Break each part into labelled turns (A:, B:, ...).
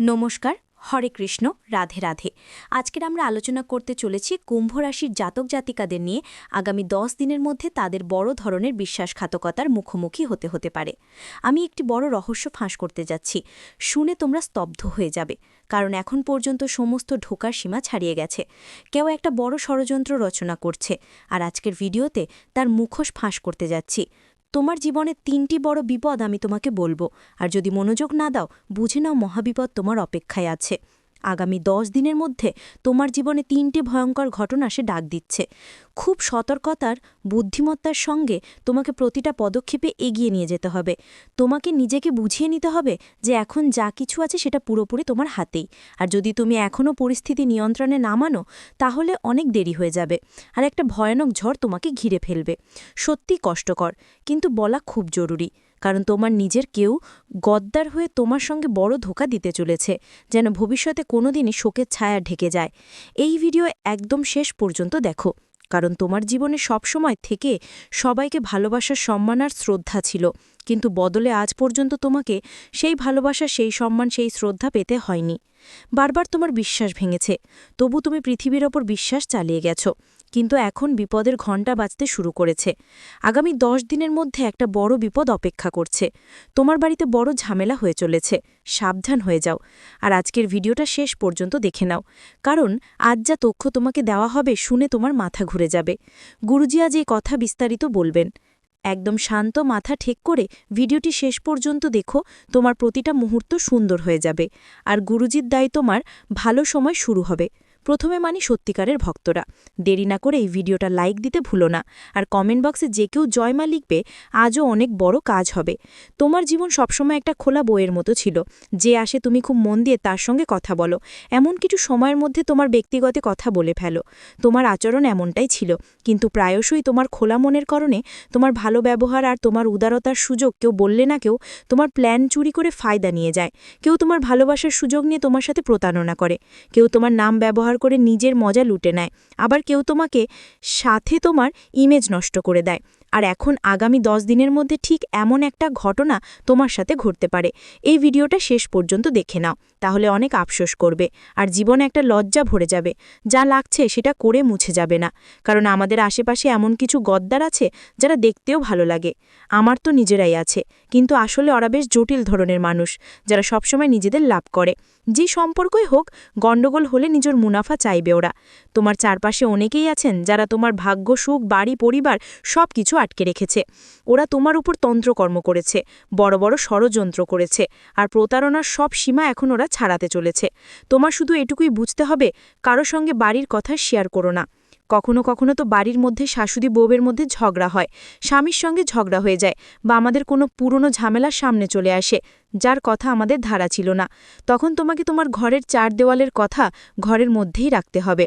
A: নমস্কার, হরে কৃষ্ণ, রাধে রাধে। আজকের আমরা আলোচনা করতে চলেছি কুম্ভ রাশির জাতক জাতিকাদের নিয়ে। আগামী দশ দিনের মধ্যে তাদের বড় ধরনের বিশ্বাসঘাতকতার মুখোমুখি হতে হতে পারে। আমি একটি বড় রহস্য ফাঁস করতে যাচ্ছি। শুনে তোমরা স্তব্ধ হয়ে যাবে। কারণ এখন পর্যন্ত সমস্ত ঢোকার সীমা ছাড়িয়ে গেছে। কেউ একটা বড় ষড়যন্ত্র রচনা করছে। আর আজকের ভিডিওতে তার মুখোশ ফাঁস করতে যাচ্ছি। তোমার জীবনে তিনটি বড় বিপদ আমি তোমাকে বলব। আর যদি মনোযোগ না দাও, বুঝে নাও মহাবিপদ তোমার অপেক্ষায় আছে। আগামী দশ দিনের মধ্যে তোমার জীবনে তিনটি ভয়ঙ্কর ঘটনা সে ডাক দিচ্ছে। খুব সতর্কতার, বুদ্ধিমত্তার সঙ্গে তোমাকে প্রতিটা পদক্ষেপে এগিয়ে নিয়ে যেতে হবে। তোমাকে নিজেকে বুঝিয়ে নিতে হবে যে এখন যা কিছু আছে সেটা পুরোপুরি তোমার হাতেই। আর যদি তুমি এখনও পরিস্থিতি নিয়ন্ত্রণে না মানো, তাহলে অনেক দেরি হয়ে যাবে আর একটা ভয়ানক ঝড় তোমাকে ঘিরে ফেলবে। সত্যি কষ্টকর, কিন্তু বলা খুব জরুরি। কারণ তোমার নিজের কেউ গদ্দার হয়ে তোমার সঙ্গে বড় ধোকা দিতে চলেছে, যেন ভবিষ্যতে কোনোদিনই শোকের ছায়া ঢেকে যায়। এই ভিডিও একদম শেষ পর্যন্ত দেখো, কারণ তোমার জীবনে সবসময় থেকে সবাইকে ভালোবাসার সম্মান আর শ্রদ্ধা ছিল, কিন্তু বদলে আজ পর্যন্ত তোমাকে সেই ভালোবাসা, সেই সম্মান, সেই শ্রদ্ধা পেতে হয়নি। বারবার তোমার বিশ্বাস ভেঙেছে, তবু তুমি পৃথিবীর ওপর বিশ্বাস চালিয়ে গেছো। কিন্তু এখন বিপদের ঘণ্টা বাজতে শুরু করেছে। আগামী দশ দিনের মধ্যে একটা বড় বিপদ অপেক্ষা করছে। তোমার বাড়িতে বড় ঝামেলা হয়ে চলেছে। সাবধান হয়ে যাও। আর আজকের ভিডিওটা শেষ পর্যন্ত দেখে নাও। কারণ আজ যা তথ্য তোমাকে দেওয়া হবে শুনে তোমার মাথা ঘুরে যাবে। গুরুজি আজ এই কথা বিস্তারিত বলবেন। একদম শান্ত মাথা ঠিক করে ভিডিওটি শেষ পর্যন্ত দেখো, তোমার প্রতিটা মুহূর্ত সুন্দর হয়ে যাবে। আর গুরুজির দায় তোমার ভালো সময় শুরু হবে। প্রথমে মানি সত্যিকারের ভক্তরা। দেরি না করে এই ভিডিওটা লাইক দিতে ভুলো না। আর কমেন্ট বক্সে যে কেউ জয়মা লিখবে, আজও অনেক বড় কাজ হবে। তোমার জীবন সবসময় একটা খোলা বইয়ের মতো ছিল। যে আসে তুমি খুব মন দিয়ে তার সঙ্গে কথা বলো। এমন কিছু সময়ের মধ্যে তোমার ব্যক্তিগত কথা বলে ফেলো। তোমার আচরণ এমনটাই ছিল। কিন্তু প্রায়শই তোমার খোলা মনের কারণে তোমার ভালো ব্যবহার আর তোমার উদারতার সুযোগ কেউ বললে না কেউ তোমার প্ল্যান চুরি করে ফায়দা নিয়ে যায়। কেউ তোমার ভালোবাসার সুযোগ নিয়ে তোমার সাথে প্রতারণা করে। কেউ তোমার নাম ব্যবহার করে নিজের মজা লুটে নেয়। আবার কেউ তোমাকে সাথে তোমার ইমেজ নষ্ট করে দেয়। আর এখন আগামী দশ দিনের মধ্যে ঠিক এমন একটা ঘটনা তোমার সাথে ঘটতে পারে। এই ভিডিওটা শেষ পর্যন্ত দেখে নাও, তাহলে অনেক আফসোস করবে আর জীবনে একটা লজ্জা ভরে যাবে। যা লাগছে সেটা করে মুছে যাবে না। কারণ আমাদের আশেপাশে এমন কিছু গদ্দার আছে যারা দেখতেও ভালো লাগে। আমার তো নিজেরাই আছে, কিন্তু আসলে ওরা বেশ জটিল ধরনের মানুষ, যারা সবসময় নিজেদের লাভ করে। যে সম্পর্কই হোক, গণ্ডগোল হলে নিজের মুনাফা চাইবে ওরা। তোমার চারপাশে অনেকেই আছেন যারা তোমার ভাগ্য, সুখ, বাড়ি, পরিবার সব কিছু আটকে রেখেছে। ওরা তোমার উপর তন্ত্রকর্ম করেছে, বড় বড় ষড়যন্ত্র করেছে, আর প্রতারণার সব সীমা এখন ওরা ছাড়াতে চলেছে। তোমার শুধু এটুকুই বুঝতে হবে, কারও সঙ্গে বাড়ির কথা শেয়ার করো না। কখনো কখনো তো বাড়ির মধ্যে শাশুড়ি বউবের মধ্যে ঝগড়া হয়। স্বামীর সঙ্গে ঝগড়া হয়ে যায় বা আমাদের কোনো পুরনো ঝামেলা সামনে চলে আসে, যার কথা আমাদের ধারা ছিল না। তখন তোমাকে তোমার ঘরের চার দেওয়ালের কথা ঘরের মধ্যেই রাখতে হবে।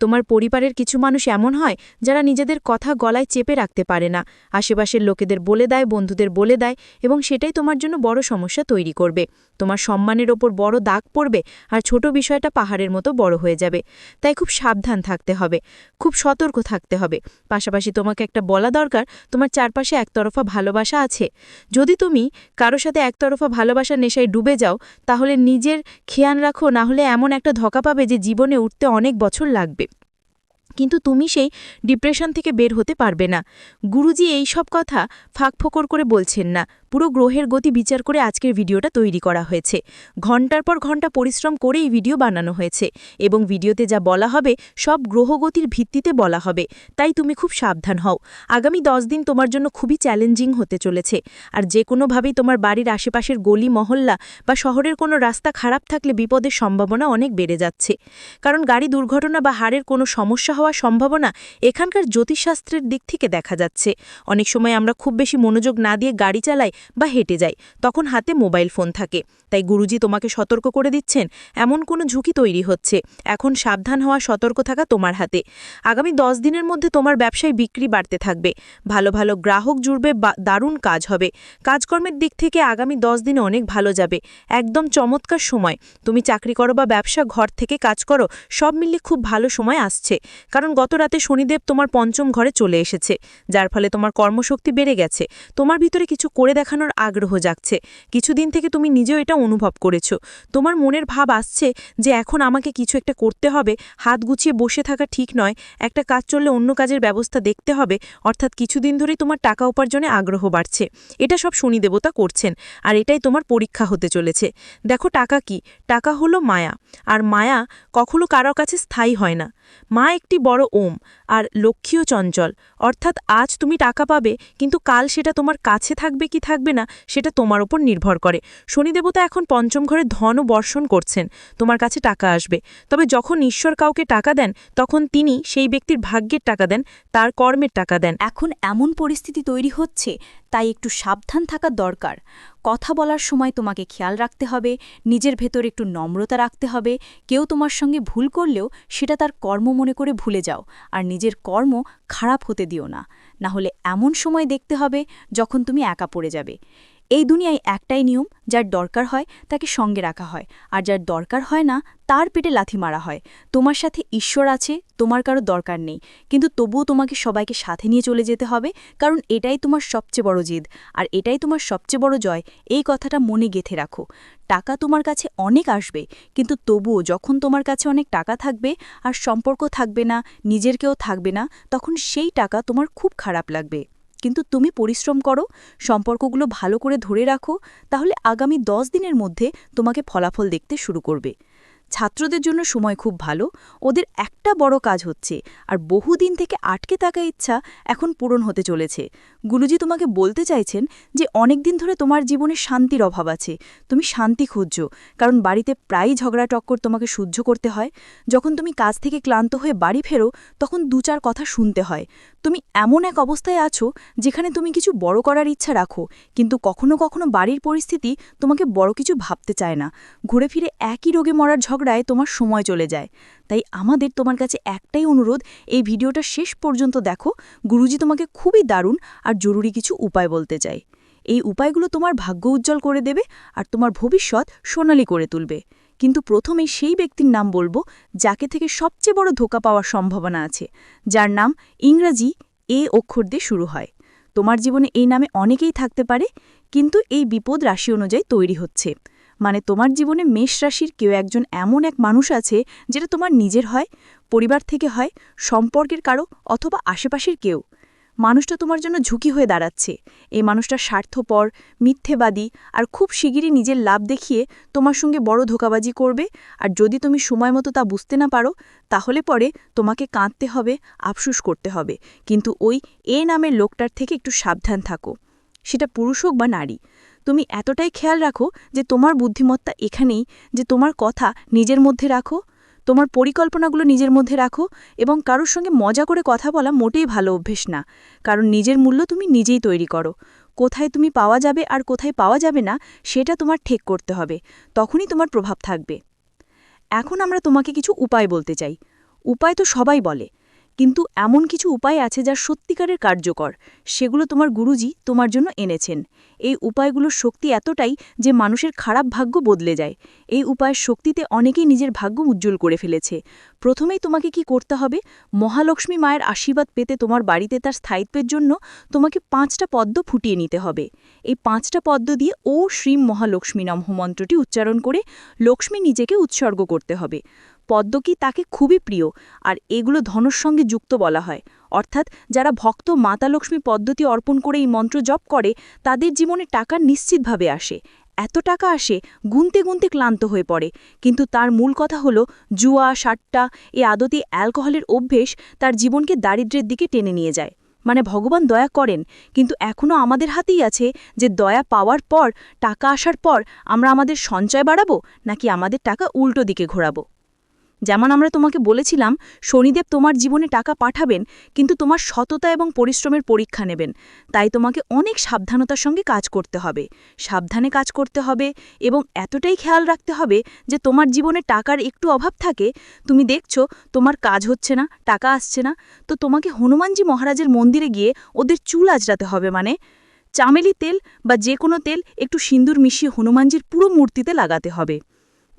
A: তোমার পরিবারের কিছু মানুষ এমন হয় যারা নিজেদের কথা গলায় চেপে রাখতে পারে না। আশেপাশের লোকেদের বলে দেয়, বন্ধুদের বলে দেয় এবং সেটাই তোমার জন্য বড় সমস্যা তৈরি করবে। তোমার সম্মানের ওপর বড় দাগ পড়বে আর ছোট বিষয়টা পাহাড়ের মতো বড় হয়ে যাবে। তাই খুব সাবধান থাকতে হবে। খুব সতর্ক থাকতে হবে। পাশাপাশি তোমাকে একটা বলা দরকার, তোমার চারপাশে একতরফা ভালোবাসা আছে। যদি তুমি কারও সাথে একতরফা ভালোবাসার নেশায় ডুবে যাও, তাহলে নিজের খেয়াল রাখো, না হলে এমন একটা ধকা পাবে যে জীবনে উঠতে অনেক বছর লাগবে। কিন্তু তুমি সেই ডিপ্রেশন থেকে বের হতে পারবে না। গুরুজি এই সব কথা ফাঁকফোকর করে বলছেন না। পুরো গ্রহের গতি বিচার করে আজকের ভিডিওটা তৈরি করা হয়েছে। ঘণ্টার পর ঘণ্টা পরিশ্রম করে এই ভিডিও বানানো হয়েছে এবং ভিডিওতে যা বলা হবে, সব গ্রহগতির ভিত্তিতে বলা হবে। তাই তুমি খুব সাবধান হও। আগামী দশ দিন তোমার জন্য খুবই চ্যালেঞ্জিং হতে চলেছে। আর যে কোনোভাবেই তোমার বাড়ির আশেপাশের গলি, মহল্লা বা শহরের কোনো রাস্তা খারাপ থাকলে বিপদের সম্ভাবনা অনেক বেড়ে যাচ্ছে। কারণ গাড়ি দুর্ঘটনা বা হাড়ের কোনো সমস্যা হওয়ার সম্ভাবনা এখানকার জ্যোতিষশাস্ত্রের দিক থেকে দেখা যাচ্ছে। অনেক সময় আমরা খুব বেশি মনোযোগ না দিয়ে গাড়ি চালাই বা হেঁটে যাই, তখন হাতে মোবাইল ফোন থাকে। তাই গুরুজি তোমাকে সতর্ক করে দিচ্ছেন, এমন কোনো ঝুঁকি তৈরি হচ্ছে। এখন সাবধান হওয়া, সতর্ক থাকা তোমার হাতে। আগামী দশ দিনের মধ্যে তোমার ব্যবসায় বিক্রি বাড়তে থাকবে। ভালো ভালো গ্রাহক জুড়বে দারুণ কাজ হবে। কাজকর্মের দিক থেকে আগামী দশ দিনে অনেক ভালো যাবে। একদম চমৎকার সময়। তুমি চাকরি করো বা ব্যবসা, ঘর থেকে কাজ করো, সব মিলিয়ে খুব ভালো সময় আসছে। কারণ গত রাতে শনিদেব তোমার পঞ্চম ঘরে চলে এসেছে। যার ফলে তোমার কর্মশক্তি বেড়ে গেছে। তোমার ভিতরে কিছু করে দেখা
B: দেখানোর আগ্রহ জাগছে। কিছুদিন থেকে তুমি নিজেও এটা অনুভব করেছ। তোমার মনের ভাব আসছে যে এখন আমাকে কিছু একটা করতে হবে, হাত গুছিয়ে বসে থাকা ঠিক নয়, একটা কাজ চললে অন্য কাজের ব্যবস্থা দেখতে হবে, অর্থাৎ কিছুদিন ধরেই তোমার টাকা উপার্জনে আগ্রহ বাড়ছে। এটা সব শনি দেবতা করছেন, আর এটাই তোমার পরীক্ষা হতে চলেছে। দেখো টাকা কি? টাকা হলো মায়া, আর মায়া কখনো কারও কাছে স্থায়ী হয় না। মা একটি বড় ওম, আর লক্ষ্মীও চঞ্চল, অর্থাৎ আজ তুমি টাকা পাবে, কিন্তু কাল সেটা তোমার কাছে থাকবে কি থাকবে না সেটা তোমার ওপর নির্ভর করে। শনিদেবতা এখন পঞ্চম ঘরে ধন বর্ষণ করছেন। তোমার কাছে টাকা আসবে। তবে যখন ঈশ্বর কাউকে টাকা দেন, তখন তিনি সেই ব্যক্তির ভাগ্যের টাকা দেন, তার কর্মের টাকা দেন।
C: এখন এমন পরিস্থিতি তৈরি হচ্ছে তাই একটু সাবধান থাকা দরকার। কথা বলার সময় তোমাকে খেয়াল রাখতে হবে, নিজের ভেতর একটু নম্রতা রাখতে হবে, কেউ তোমার সঙ্গে ভুল করলেও সেটা তার কর্ম মনে করে ভুলে যাও, আর নিজের কর্ম খারাপ হতে দিও না। না হলে এমন সময় দেখতে হবে যখন তুমি একা পড়ে যাবে। এই দুনিয়ায় একটাই নিয়ম, যার দরকার হয় তাকে সঙ্গে রাখা হয়, আর যার দরকার হয় না তার পেটে লাথি মারা হয়। তোমার সাথে ঈশ্বর আছে, তোমার কারও দরকার নেই, কিন্তু তবুও তোমাকে সবাইকে সাথে নিয়ে চলে যেতে হবে, কারণ এটাই তোমার সবচেয়ে বড় জিদ, আর এটাই তোমার সবচেয়ে বড় জয়, এই কথাটা মনে গেথে রাখো। টাকা তোমার কাছে অনেক আসবে, কিন্তু তবুও যখন তোমার কাছে অনেক টাকা থাকবে, আর সম্পর্ক থাকবে না, নিজের কেউ থাকবে না, তখন সেই টাকা তোমার খুব খারাপ লাগবে। কিন্তু তুমি পরিশ্রম করো, সম্পর্কগুলো ভালো করে ধরে রাখো, তাহলে আগামী দশ দিনের মধ্যে তোমাকে ফলাফল দেখতে শুরু করবে। ছাত্রদের জন্য সময় খুব ভালো, ওদের একটা বড় কাজ হচ্ছে, আর বহুদিন থেকে আটকে থাকা ইচ্ছা এখন পূরণ হতে চলেছে। গুরুজি তোমাকে বলতে চাইছেন যে অনেক দিন ধরে তোমার জীবনে শান্তির অভাব আছে, তুমি শান্তি খুঁজছ, কারণ বাড়িতে প্রায়ই ঝগড়া টক্কর তোমাকে সহ্য করতে হয়। যখন তুমি কাজ থেকে ক্লান্ত হয়ে বাড়ি ফেরো, তখন দু চার কথা শুনতে হয়। তুমি এমন এক অবস্থায় আছো যেখানে তুমি কিছু বড় করার ইচ্ছা রাখো, কিন্তু কখনো কখনো বাড়ির পরিস্থিতি তোমাকে বড় কিছু ভাবতে চায় না। ঘুরে ফিরে একই রোগে মরার ঝগড়ায় তোমার সময় চলে যায়। তাই আমাদের তোমার কাছে একটাই অনুরোধ, এই ভিডিওটা শেষ পর্যন্ত দেখো। গুরুজি তোমাকে খুবই দারুণ আর জরুরি কিছু উপায় বলতে চাই এই উপায়গুলো তোমার ভাগ্য উজ্জ্বল করে দেবে আর তোমার ভবিষ্যৎ সোনালি করে তুলবে। কিন্তু প্রথমেই সেই ব্যক্তির নাম বলব, যাকে থেকে সবচেয়ে বড় ধোকা পাওয়ার সম্ভাবনা আছে, যার নাম ইংরাজি এ অক্ষর দিয়ে শুরু হয়। তোমার জীবনে এই নামে অনেকেই থাকতে পারে, কিন্তু এই বিপদ রাশি অনুযায়ী তৈরি হচ্ছে। মানে তোমার জীবনে মেষ রাশির কেউ একজন এমন এক মানুষ আছে যেটা তোমার নিজের হয়, পরিবার থেকে হয়, সম্পর্কের কারও অথবা আশেপাশের কেউ। মানুষটা তোমার জন্য ঝুঁকি হয়ে দাঁড়াচ্ছে। এই মানুষটা স্বার্থপর, মিথ্যেবাদী আর খুব শিগগিরই নিজের লাভ দেখিয়ে তোমার সঙ্গে বড় ধোকাবাজি করবে আর যদি তুমি সময় মতো তা বুঝতে না পারো, তাহলে পরে তোমাকে কাঁদতে হবে, আফসুস করতে হবে। কিন্তু ওই এ নামের লোকটার থেকে একটু সাবধান থাকো। সেটা পুরুষ হোক বা নারী। তুমি এতটাই খেয়াল রাখো যে তোমার বুদ্ধিমত্তা এখানেই, যে তোমার কথা নিজের মধ্যে রাখো, তোমার পরিকল্পনাগুলো নিজের মধ্যে রাখো এবং কারোর সঙ্গে মজা করে কথা বলা মোটেই ভালো অভ্যেস না। কারণ নিজের মূল্য তুমি নিজেই তৈরি করো। কোথায় তুমি পাওয়া যাবে আর কোথায় পাওয়া যাবে না, সেটা তোমার ঠেক করতে হবে। তখনই তোমার প্রভাব থাকবে। এখন আমরা তোমাকে কিছু উপায় বলতে চাই। উপায় তো সবাই বলে। কিন্তু এমন কিছু উপায় আছে যা সত্যিকারের কার্যকর। সেগুলো তোমার গুরুজি তোমার জন্য এনেছেন। এই উপায়গুলোর শক্তি এতটাই যে মানুষের খারাপ ভাগ্য বদলে যায়। এই উপায়ের শক্তিতে অনেকেই নিজের ভাগ্য উজ্জ্বল করে ফেলেছে। প্রথমেই তোমাকে কি করতে হবে? মহালক্ষ্মী মায়ের আশীর্বাদ পেতে তোমার বাড়িতে তার স্থায়িত্বের জন্য তোমাকে পাঁচটা পদ্ম ফুটিয়ে নিতে হবে। এই পাঁচটা পদ্ম দিয়ে ও শ্রীম মহালক্ষ্মী নমঃ মন্ত্রটি উচ্চারণ করে লক্ষ্মী নিজেকে উৎসর্গ করতে হবে। পদ্মকী তাকে খুবই প্রিয়, আর এগুলো ধনর সঙ্গে যুক্ত বলা হয়। অর্থাৎ যারা ভক্ত মাতা লক্ষ্মী পদ্ধতি অর্পণ করে এই মন্ত্র জপ করে, তাদের জীবনে টাকা নিশ্চিতভাবে আসে। এত টাকা আসে, গুনতে গুনতে ক্লান্ত হয়ে পড়ে। কিন্তু তার মূল কথা হল, জুয়া, সাট্টা, এ আদতে অ্যালকোহলের অভ্যেস তার জীবনকে দারিদ্রের দিকে টেনে নিয়ে যায়। মানে ভগবান দয়া করেন, কিন্তু এখনও আমাদের হাতেই আছে যে দয়া পাওয়ার পর, টাকা আসার পর আমরা আমাদের সঞ্চয় বাড়াবো, নাকি আমাদের টাকা উল্টো দিকে ঘোরাবো? যেমন আমরা তোমাকে বলেছিলাম, শনিদেব তোমার জীবনে টাকা পাঠাবেন, কিন্তু তোমার সততা এবং পরিশ্রমের পরীক্ষা নেবেন। তাই তোমাকে অনেক সাবধানতার সঙ্গে কাজ করতে হবে। সাবধানে কাজ করতে হবে এবং এতটাই খেয়াল রাখতে হবে যে তোমার জীবনে টাকার একটু অভাব থাকে। তুমি দেখছ, তোমার কাজ হচ্ছে না, টাকা আসছে না। তো তোমাকে হনুমানজি মহারাজের মন্দিরে গিয়ে ওদের চুল আজরাতে হবে মানে চামেলি তেল বা যে কোনো তেল একটু সিন্দুর মিশিয়ে হনুমানজির পুরো মূর্তিতে লাগাতে হবে।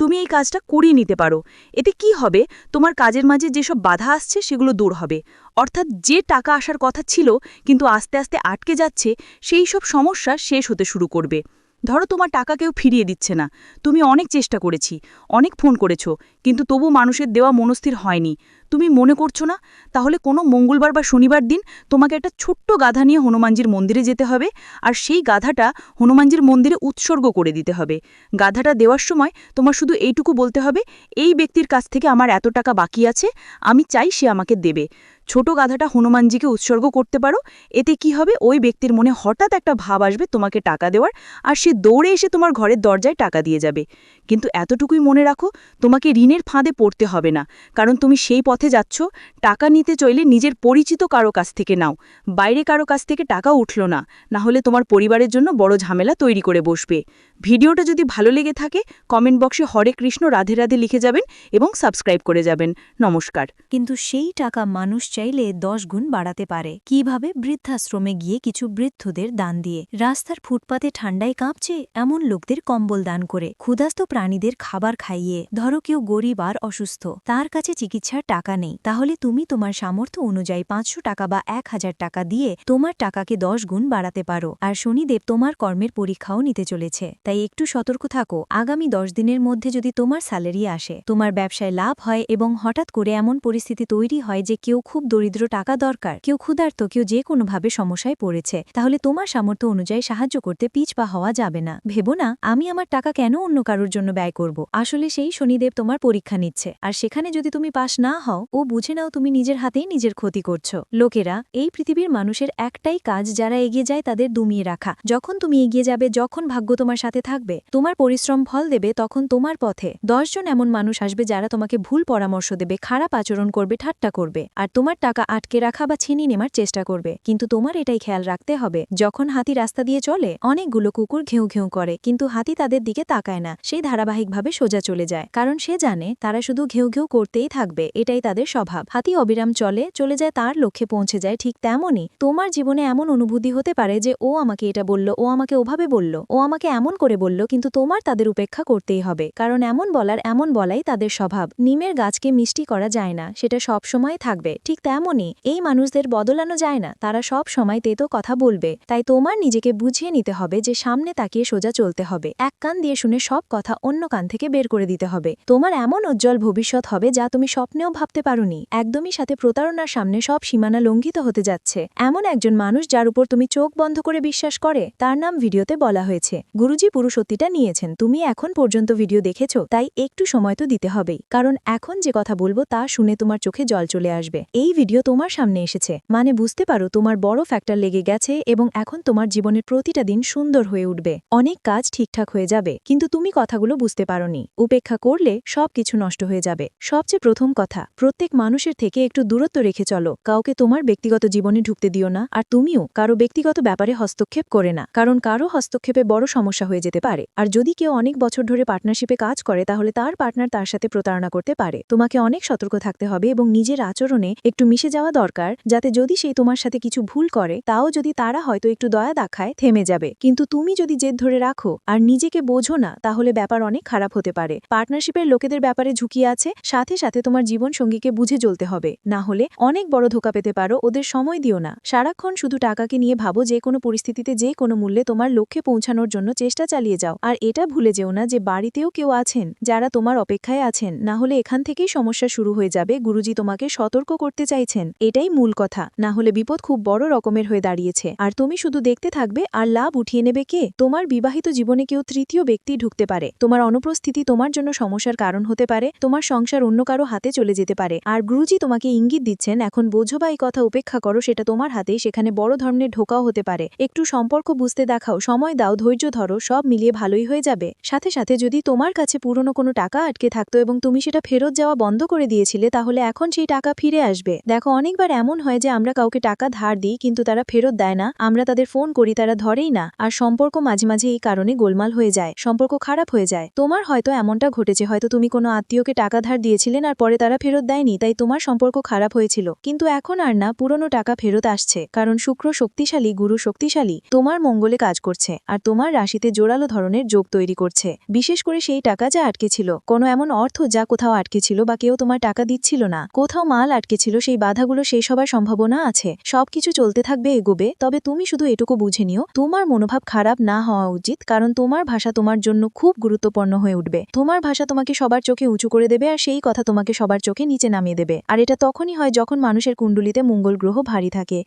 C: তুমি এই কাজটা করিয়ে নিতে পারো। এতে কি হবে? তোমার কাজের মাঝে যেসব বাধা আসছে, সেগুলো দূর হবে। অর্থাৎ যে টাকা আসার কথা ছিল, কিন্তু আস্তে আস্তে আটকে যাচ্ছে, সেই সব সমস্যা শেষ হতে শুরু করবে। ধরো তোমার টাকা কেউ ফিরিয়ে দিচ্ছে না। তুমি অনেক চেষ্টা করেছি, অনেক ফোন করেছ, কিন্তু তবু মানুষের দেওয়া মনস্থির হয়নি। তুমি মনে করছ না? তাহলে কোনো মঙ্গলবার বা শনিবার দিন তোমাকে একটা ছোট্ট গাধা নিয়ে হনুমানজির মন্দিরে যেতে হবে, আর সেই গাধাটা হনুমানজির মন্দিরে উৎসর্গ করে দিতে হবে। গাধাটা দেওয়ার সময় তোমার শুধু এইটুকু বলতে হবে, এই ব্যক্তির কাছ থেকে আমার এত টাকা বাকি আছে, আমি চাই সে আমাকে দেবে। ছোট গাধাটা হনুমানজিকে উৎসর্গ করতে পারো। এতে কি হবে? ওই ব্যক্তির মনে হঠাৎ একটা ভাব আসবে তোমাকে টাকা দেওয়ার, আর সে দৌড়ে এসে তোমার ঘরের দরজায় টাকা দিয়ে যাবে। কিন্তু এতটুকুই মনে রাখো, তোমাকে ঋণের ফাঁদে পড়তে হবে না। কারণ তুমি সেই পথে যাচ্ছ, টাকা নিতে চাইলে নিজের পরিচিত কারও কাছ থেকে নাও। বাইরে কারও কাছ থেকে টাকা উঠল না। না হলে তোমার পরিবারের জন্য বড় ঝামেলা তৈরি করে বসবে। ভিডিওটা যদি ভালো লেগে থাকে কমেন্ট বক্সে হরে কৃষ্ণ, রাধে রাধে লিখে যাবেন এবং সাবস্ক্রাইব করে যাবেন। নমস্কার।
A: কিন্তু সেই টাকা মানুষ চাইলে দশ গুণ বাড়াতে পারে। কীভাবে? বৃদ্ধাশ্রমে গিয়ে কিছু বৃদ্ধদের দান দিয়ে। রাস্তার ফুটপাতে ঠান্ডায় কাঁপছে এমন লোকদের কম্বল দান করে। ক্ষুধাস্ত প্রাণীদের খাবার খাইয়ে। ধরো কেউ গরিব আর অসুস্থ। তার কাছে চিকিৎসার টাকা নেই। তাহলে তুমি তোমার সামর্থ্য অনুযায়ী পাঁচশো টাকা বা এক হাজার টাকা দিয়ে তোমার টাকাকে দশ গুণ বাড়াতে পারো। আর শনিদেব তোমার কর্মের পরীক্ষাও নিতে চলেছে। তাই একটু সতর্ক থাকো। আগামী দশ দিনের মধ্যে যদি তোমার স্যালারি আসে, তোমার ব্যবসায় লাভ হয় এবং হঠাৎ করে এমন পরিস্থিতি তৈরি হয় যে কেউ খুব দরিদ্র টাকা দরকার, কেউ ক্ষুধার্ত, কেউ যে কোনোভাবে সমস্যায় পড়েছে, তাহলে তোমার সামর্থ্য অনুযায়ী সাহায্য করতে পিছ পা হওয়া যাবে না। ভেবো না, আমি আমার টাকা কেন অন্য কারোর জন্য ব্যয় করব? আসলে সেই শনিদেব তোমার পরীক্ষা নিচ্ছে। আর সেখানে যদি তুমি পাশ না হও, ও বুঝে নাও তুমি নিজের হাতেই নিজের ক্ষতি করছ। লোকেরা, এই পৃথিবীর মানুষের একটাই কাজ যারা এগিয়ে যায় তাদের দুমিয়ে রাখা। যখন তুমি এগিয়ে যাবে, যখন ভাগ্য তোমার সাথে থাকবে, তোমার পরিশ্রম ফল দেবে তখন তোমার পথে। দশজন এমন মানুষ আসবে যারা তোমাকে ভুল পরামর্শ দেবে, খারাপ আচরণ করবে, ঠাট্টা করবে, আর তোমার টাকা আটকে রাখা বা ছিনিয়ে নেওয়ার চেষ্টা করবে। কিন্তু তোমার এটাই খেয়াল রাখতে হবে, যখন হাতি রাস্তা দিয়ে চলে, অনেকগুলো কুকুর ঘেউ ঘেউ করে, কিন্তু হাতি তাদের দিকে তাকায় না সেই ধারাবাহিকভাবে সোজা চলে যায়। কারণ সে জানে, তারা শুধু ঘেউ ঘেউ করতেই থাকবে, এটাই তাদের স্বভাব। হাতি অবিরাম চলে চলে যায় তার লক্ষ্যে পৌঁছে যায় ঠিক তেমনই। তোমার জীবনে এমন অনুভূতি হতে পারে যে, ও আমাকে এটা বলল, ও আমাকে ওভাবে বলল, ও আমাকে এমন করে বলল, কিন্তু তোমার তাদের উপেক্ষা করতেই হবে। কারণ এমন বলার এমন বলাই তাদের স্বভাব। নিমের গাছকে মিষ্টি করা যায় না, সেটা সব সময় থাকবে। ঠিক তেমনই এই মানুষদের বদলানো যায় না, তারা সব সময় তেতো কথা বলবে। তাই তোমার নিজেকে বুঝিয়ে নিতে হবে যে সামনে তাকিয়ে সোজা চলতে হবে। এক কান দিয়ে শুনে সব কথা অন্য কান থেকে বের করে দিতে হবে। তোমার এমন উজ্জ্বল ভবিষ্যৎ হবে যা তুমি স্বপ্নেও ভাবতে পারোনি। একদমই সাথে প্রতারণার সামনে সব সীমানা লঙ্ঘিত হতে যাচ্ছে। এমন একজন মানুষ যার উপর তুমি চোখ বন্ধ করে বিশ্বাস করে? তার নাম ভিডিওতে বলা হয়েছে। গুরুজি পুরুষত্বটা নিয়েছেন। তুমি এখন পর্যন্ত ভিডিও দেখেছ, তাই একটু সময় তো দিতে হবেই। কারণ এখন যে কথা বলব, তা শুনে তোমার চোখে জল চলে আসবে। এই ভিডিও তোমার সামনে এসেছে। মানে বুঝতে পারো, তোমার বড় ফ্যাক্টর লেগে গেছে এবং এখন তোমার জীবনের প্রতিটা দিন সুন্দর হয়ে উঠবে। অনেক কাজ ঠিকঠাক হয়ে যাবে, কিন্তু তুমি কথাগুলো বুঝতে পারোনি। উপেক্ষা করলে সব কিছু নষ্ট হয়ে যাবে। সবচেয়ে প্রথম কথা, প্রত্যেক মানুষের থেকে একটু দূরত্ব রেখে চলো। কাউকে তোমার ব্যক্তিগত জীবনে ঢুকতে দিও না, আর তুমিও কারও ব্যক্তিগত ব্যাপারে হস্তক্ষেপ করে না। কারণ কারও হস্তক্ষেপে বড় সমস্যা হয়ে যেতে পারে। আর যদি কেউ অনেক বছর ধরে পার্টনারশিপে কাজ করে, তাহলে তার পার্টনার তার সাথে প্রতারণা করতে পারে। তোমাকে অনেক সতর্ক থাকতে হবে এবং নিজের আচরণে একটু মিশে যাওয়া দরকার, যাতে যদি সেই তোমার সাথে কিছু ভুল করে, তাও যদি তারা হয়তো একটু দয়া দেখায়, থেমে যাবে। কিন্তু তুমি যদি জেদ ধরে রাখো আর নিজেকে বোঝো না, তাহলে ব্যাপার অনেক খারাপ হতে পারে। পার্টনারশিপের লোকেদের ব্যাপারে ঝুঁকি আছে, সাথে সাথে তোমার জীবন সঙ্গীকে বুঝে চলতে হবে। না হলে অনেক বড় ধোকা পেতে পারো, ওদের সময় দিও না। সারাক্ষণ শুধু টাকাকে নিয়ে ভাবো যে কোনো পরিস্থিতিতে যে কোনো মূল্যে তোমার লক্ষ্যে পৌঁছানোর জন্য চেষ্টা চালিয়ে যাও। আর এটা ভুলে যেও না যে বাড়িতেও কেউ আছেন, যারা তোমার অপেক্ষায় আছেন। না হলে এখান থেকেই সমস্যা শুরু হয়ে যাবে। গুরুজি তোমাকে সতর্ক করতে চাইছেন। এটাই মূল কথা। না হলে বিপদ খুব বড় রকমের হয়ে দাঁড়িয়েছে। আর তুমি শুধু দেখতে থাকবে আর লাভ উঠিয়ে নেবে কে? তোমার বিবাহিত জীবনে কেউ তৃতীয় ব্যক্তি ঢুকতে পারে। তোমার অনুপস্থিতি তোমার জন্য সমস্যার কারণ হতে পারে। তোমার সংসার অন্য কারও হাতে চলে যেতে পারে। আর গুরুজি তোমাকে ইঙ্গিত দিচ্ছেন, এখন বোঝো বা এই কথা উপেক্ষা করো, সেটা তোমার হাতেই সেখানে বড় ধরনের ঢোকাও হতে পারে। একটু সম্পর্ক বুঝতে দেখাও, সময় দাও, ধৈর্য ধরো সব মিলিয়ে ভালোই হয়ে যাবে। সাথে সাথে যদি তোমার কাছে পুরনো কোনো টাকা আটকে থাকতো এবং তুমি সেটা ফেরত যাওয়া বন্ধ করে দিয়েছিলে, তাহলে এখন সেই টাকা ফিরে আসবে। দেখো, অনেকবার এমন হয় যে আমরা কাউকে টাকা ধার দিই কিন্তু তারা ফেরত দেয় না। আমরা তাদের ফোন করি, তারা ধরেই না। আর সম্পর্ক মাঝে মাঝে এই কারণে গোলমাল হয়ে যায়, সম্পর্ক খারাপ হয়ে যায়। তোমার হয়তো এমনটা ঘটেছে, হয়তো তুমি কোনো আত্মীয়কে টাকা ধার দিয়েছিলেন আর পরে তারা ফেরত দেয়নি, তাই তোমার সম্পর্ক খারাপ হয়েছিল। কিন্তু এখন আর না, পুরনো টাকা ফেরত আসছে। কারণ শুক্র শক্তিশালী, গুরু শক্তিশালী, তোমার মঙ্গলে কাজ করছে। আর তোমার রাশিতে জোড়া জোরালো ধরনের যোগ তৈরি করছে। বিশেষ করে সেই টাকা যা আটকে ছিল। কোনো এমন অর্থ যা কোথাও আটকে ছিল বা কেউ তোমার টাকা দিচ্ছিল না। কোথাও মাল আটকে ছিল, সেই বাধাগুলো শেষ হবার সম্ভাবনা আছে। সবকিছু চলতে থাকবে এগোবে, তবে তুমি শুধু এটুকু বুঝে নিও, তোমার মনোভাব খারাপ না হওয়া উচিত, কারণ তোমার ভাষা তোমার জন্য খুব গুরুত্বপূর্ণ হয়ে উঠবে। তোমার ভাষা তোমাকে সবার চোখে উঁচু করে দেবে আর সেই কথা তোমাকে সবার চোখে নিচে নামিয়ে দেবে। আর এটা তখনই হয় যখন মানুষের কুণ্ডুলিতে মঙ্গল গ্রহ ভারী থাকে।